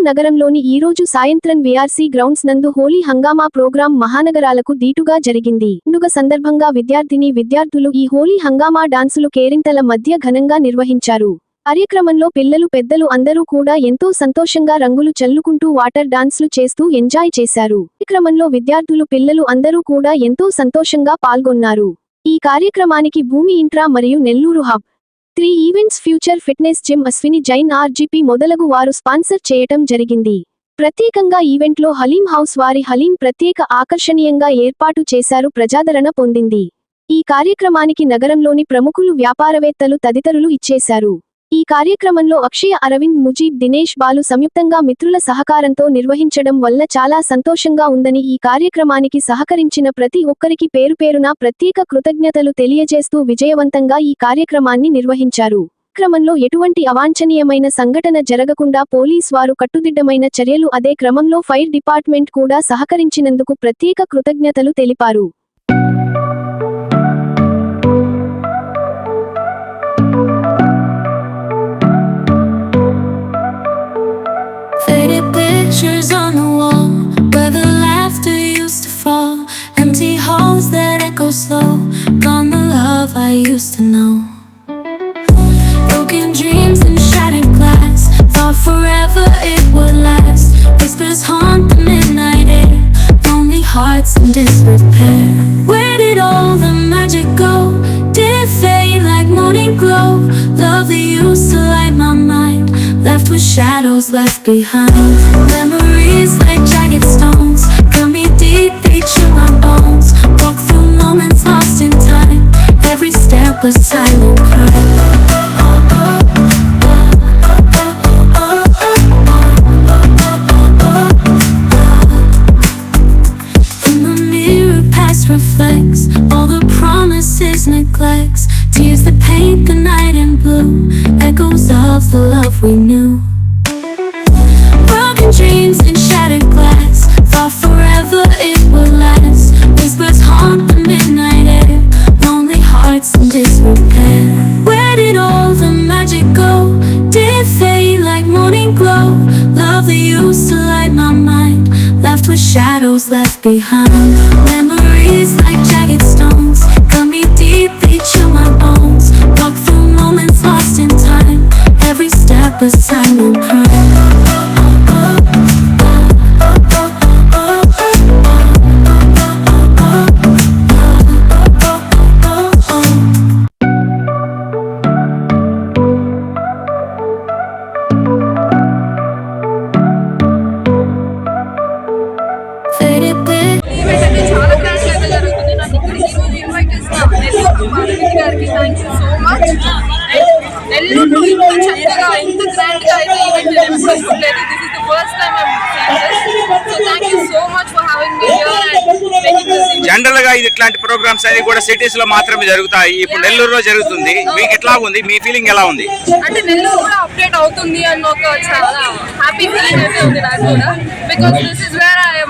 నెల్లూరు నగరంలోని ఈరోజు సాయంత్రం వీఆర్సీ గ్రౌండ్స్ నందు హోలీ హంగామా ప్రోగ్రాం మహానగరాలకు దీటుగా జరిగింది. పండుగ సందర్భంగా విద్యార్థిని విద్యార్థులు ఈ హోలీ హంగామా డాన్సులు కేరింతల మధ్య ఘనంగా నిర్వహించారు. కార్యక్రమంలో పిల్లలు పెద్దలు అందరూ కూడా ఎంతో సంతోషంగా రంగులు చల్లుకుంటూ వాటర్ డాన్స్లు చేస్తూ ఎంజాయ్ చేశారు. కార్యక్రమంలో విద్యార్థులు పిల్లలు అందరూ కూడా ఎంతో సంతోషంగా పాల్గొన్నారు. ఈ కార్యక్రమానికి భూమి ఇంట్రా మరియు Nellore hub three events future fitness gym Ashwini Jain RGP మొదలగు వారు స్పాన్సర్ చేయటం జరిగింది. ప్రత్యేకంగా ఈవెంట్లో హలీం హౌస్ వారి హలీం ప్రత్యేక ఆకర్షణీయంగా ఏర్పాటు చేశారు ప్రజాదరణ పొందింది. ఈ కార్యక్రమానికి నగరంలోని ప్రముఖులు వ్యాపారవేత్తలు తదితరులు ఇచ్చేశారు. ఈ కార్యక్రమంలో అక్షయ అరవింద్ ముజీబ్ దినేష్ బాలు సంయుక్తంగా మిత్రుల సహకారంతో నిర్వహించడం వల్ల చాలా సంతోషంగా ఉందని ఈ కార్యక్రమానికి సహకరించిన ప్రతి ఒక్కరికి పేరు పేరున ప్రత్యేక కృతజ్ఞతలు తెలియజేస్తూ విజయవంతంగా ఈ కార్యక్రమాన్ని నిర్వహించారు. క్రమంలో ఎటువంటి అవాంఛనీయమైన సంఘటన జరగకుండా పోలీస్ వారు కట్టుదిడ్డమైన చర్యలు అదే క్రమంలో ఫైర్ డిపార్ట్మెంట్ కూడా సహకరించినందుకు ప్రత్యేక కృతజ్ఞతలు తెలిపారు. Used to know. Broken dreams and shattered glass. Thought forever it would last. Whispers haunt the midnight air. Lonely hearts in disrepair. Where did all the magic go? Did it fade like morning glow? Love that used to light my mind. Left with shadows left behind. Memories reflects all the promises, neglects, tears that paint the night in blue, echoes of the love we knew. Broken dreams and shattered glass, thought forever it would last. Whispers haunt the midnight air, lonely hearts in disrepair. Where did all the magic go? Did it fade like morning glow? Love that used to light my mind, left with shadows left behind. Memories like jagged stones, cut me deep, they chill my bones. Walk through moments lost in time, every step. Thank you so much Nellore ఇంత చక్కగా ఇంత గ్రాండ్గా అయితే event నేను ఎప్పుడు చూడలేదు this is the first time so thank you so much for having me here and making this event జనరల్గా ఇది ఇట్లాంటి ప్రోగ్రామ్స్ అన్ని కూడా సిటీస్లో మాత్రమే జరుగుతాయి. ఇప్పుడు నెల్లూరులో జరుగుతుంది. మీకు ఎట్లా ఉంది మీ ఫీలింగ్ ఎలా ఉంది? అంటే నెల్లూరు కూడా అప్డేట్ అవుతుంది అన్న ఒక చాలా హ్యాపీ ఫీలింగ్ అయితే ఉంది నాకు కూడా. Because this is where I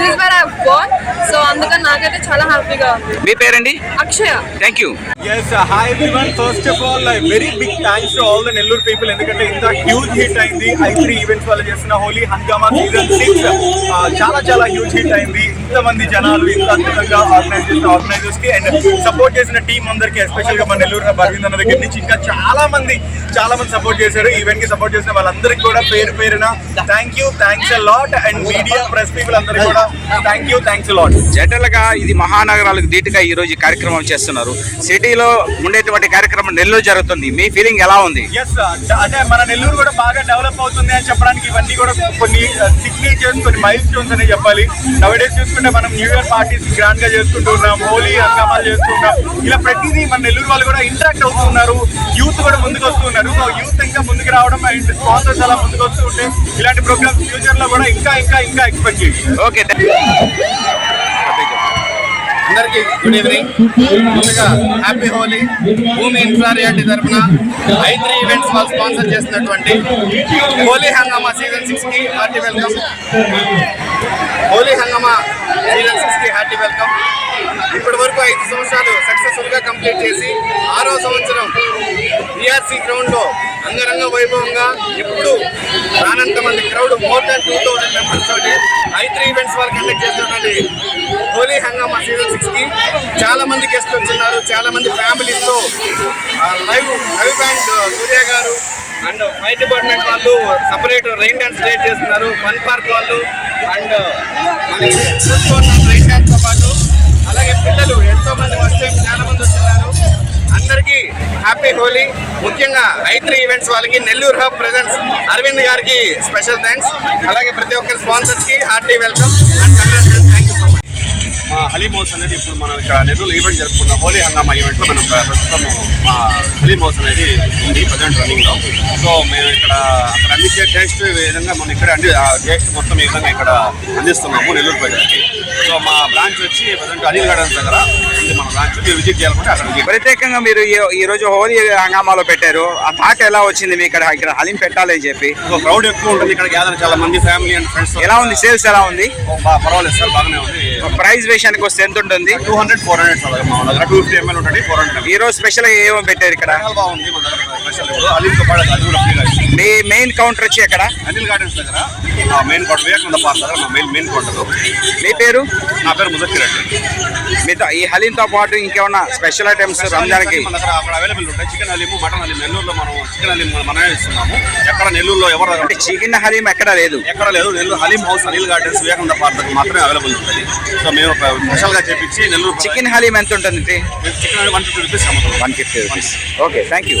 this where I born so అందుకని నాకైతే చాలా హ్యాపీగా ఉంది. మీ పేరండి? Akshaya. Thank you Yes, uh, hi everyone. First of all, uh, very big thanks to all the Nellore people. ఎందుకంటే ఇంత హ్యూజ్ హిట్ అయింది. ఐ త్రీ ఈవెంట్స్ వాళ్ళు చేస్తున్న హోలీ హంగామా సీజన్ సిక్స్ చాలా చాలా హ్యూజ్ హిట్ అయింది. ఇంతమంది జనాలు ఇంత అద్భుతంగా ఆర్గనైజ్ చేసిన ఆర్గనైజర్స్కి అండ్ సపోర్ట్ చేసిన టీం అందరికి ఎస్పెషల్గా మన నెల్లూరు బర్వింద్ అన్న దగ్గర నుంచి ఇంకా చాలా మంది చాలా మంది సపోర్ట్ చేశారు. ఈవెంట్కి సపోర్ట్ చేసిన వాళ్ళందరికీ కూడా పేరు పేరున thank you thanks lot and media press people అందరికీ కూడా థ్యాంక్ యూ థ్యాంక్స్ లాట్ జనరల్గా ఇది మహానగరాలకు ధీటుగా ఈ రోజు కార్యక్రమం చేస్తున్నారు. సిటీలో ఉండేటువంటి కార్యక్రమం నెల్లూరు జరుగుతుంది. మీ ఫీలింగ్ ఎలా ఉంది? ఎస్ అంటే మన నెల్లూరు కూడా బాగా డెవలప్ అవుతుంది అని చెప్పడానికి ఇవన్నీ కూడా కొన్ని సిగ్నేచర్స్ కొన్ని మైల్ స్టోన్స్ అనే చెప్పాలి. నవడేస్ చూసుకుంటే మనం న్యూ ఇయర్ పార్టీస్ గ్రాండ్గా చేసుకుంటున్నాం హోలీ హంగామాలు చేస్తున్నాం ఇలా ప్రతిదీ మన నెల్లూరు వాళ్ళు కూడా ఇంటరాక్ట్ అవుతున్నారు యూత్ కూడా ముందుకు వస్తున్నారు సో యూత్ ఇంకా ముందుకు రావడం అండ్ స్పాన్సర్స్ అలా ముందుకు వస్తూ ఉంటే ఇలాంటి ప్రోగ్రామ్స్ ఫ్యూచర్లో కూడా ఇంకా ఇంకా ఇంకా ఎక్స్పెక్ట్ చేయాలి ఓకే అందరికీ గుడ్ ఈవినింగ్ ముందుగా happy Holi Bhoomi infra realty తరఫున ఐదు ఈవెంట్స్ వాళ్ళు స్పాన్సర్ చేసినటువంటి హోలీ హంగామా సీజన్ సిక్స్కి hearty welcome Holi Hungama season సిక్స్కి హార్టీ వెల్కమ్ ఇప్పటి వరకు ఐదు సంవత్సరాలు సక్సెస్ఫుల్గా కంప్లీట్ చేసి ఆరో సంవత్సరం బీఆర్సీ గ్రౌండ్లో అంగరంగ వైభవంగా ఎప్పుడు రానంత మంది crowd more than two thousand members తోటి ఐ త్రీ ఈవెంట్స్ వాళ్ళు కండక్ట్ చేస్తున్నటువంటి హోలీ హంగామా సీజన్ సిక్స్కి చాలా మంది గెస్ట్లు వచ్చిన్నారు. చాలా మంది ఫ్యామిలీస్తో live live band Surya garu and fire department వాళ్ళు సపరేట్ రైన్ డాన్స్ క్రియేట్ చేస్తున్నారు. ఫన్ పార్క్ వాళ్ళు అండ్ త్రీ వాళ్ళకి నెల్లూరు హబ్ ప్రజెంట్స్ అరవింద్ గారికి స్పెషల్ థ్యాంక్స్ అలాగే ప్రతి ఒక్కరి స్పాన్సర్స్కి hearty welcome and congratulation thank you so much మా హలీమ్ అనేది ఇప్పుడు మనం ఇక్కడ నెల్లూరు ఈవెంట్ జరుపుకున్న హోలీ హంగామా ఈవెంట్లో మనం ప్రస్తుతం మా హలీమ్ హౌస్ అనేది ఉంది ప్రజెంట్ రన్నింగ్లో సో మేము ఇక్కడ అక్కడ అందించే టేస్ట్ ఈ విధంగా మనం ఇక్కడ అంది టేస్ట్ మొత్తం ఈ విధంగా ఇక్కడ అందిస్తున్నాము నెల్లూరు ప్రజలకి. సో మా బ్రాంచ్ వచ్చి ప్రజెంట్ అనిల్ గార్డెన్స్ దగ్గర మన విజిట్ ప్రత్యేకంగా మీరు ఈ- రోజు హోలీ హంగామాలో పెట్టారు. ఆ థాట్ ఎలా వచ్చింది మీ ఇక్కడ? ఇక్కడ హలీం పెట్టాలని చెప్పి. క్రౌడ్ ఎక్కువ ఉంటుంది. ఇక్కడ గ్యాదర్ చాలా మంది ఫ్యామిలీ అండ్ ఫ్రెండ్స్ ఎలా ఉంది? సేల్స్ ఎలా ఉంది? పర్వాలేదు సార్ బాగానే ఉంది. ప్రైస్ విషయానికి వస్తే ఎంత ఉంటుంది? Two hundred four hundred sir మా దగ్గర టూ ఫిఫ్టీ ఎంఎల్ ఉంటుంది ఫోర్ హండ్రెడ్ ఈ రోజు స్పెషల్ ఏమో పెట్టారు ఇక్కడ? బాగుంది మన దగ్గర స్పెషల్ పాటు అది కూడా మీ మెయిన్ కౌంటర్ వచ్చి ఎక్కడ? అనిల్ గార్డెన్స్ దగ్గర. మెయిన్ కౌంటర్ వివేకానంద పార్క్ దగ్గర మా మెయిన్ మెయిన్ కౌంటర్ మీ పేరు? నా పేరు ముజక్కిర్ అండి. మీతో ఈ హలీంతో పాటు ఇంకేమన్నా స్పెషల్ ఐటమ్స్ రంజాన్కి మన దగ్గర అక్కడ అవైలబుల్ ఉంటాయి. చికెన్ హలీము మటన్ హలీం నెల్లూరులో మనం చికెన్ హలీం మనమే ఇస్తున్నాము. ఎక్కడ నెల్లూరులో ఎవరు అంటే చికెన్ హలీం ఎక్కడ లేదు. ఎక్కడ లేదు. Nellore Haleem house Anil gardens Vivekananda park దగ్గర మాత్రమే అవైలబుల్ ఉంటుంది. సో మేము స్పెషల్గా చేపించి నెల్లూరు చికెన్ హలీం ఎంత ఉంటుంది? Chicken one fifty rupees one fifty rupees. Okay thank you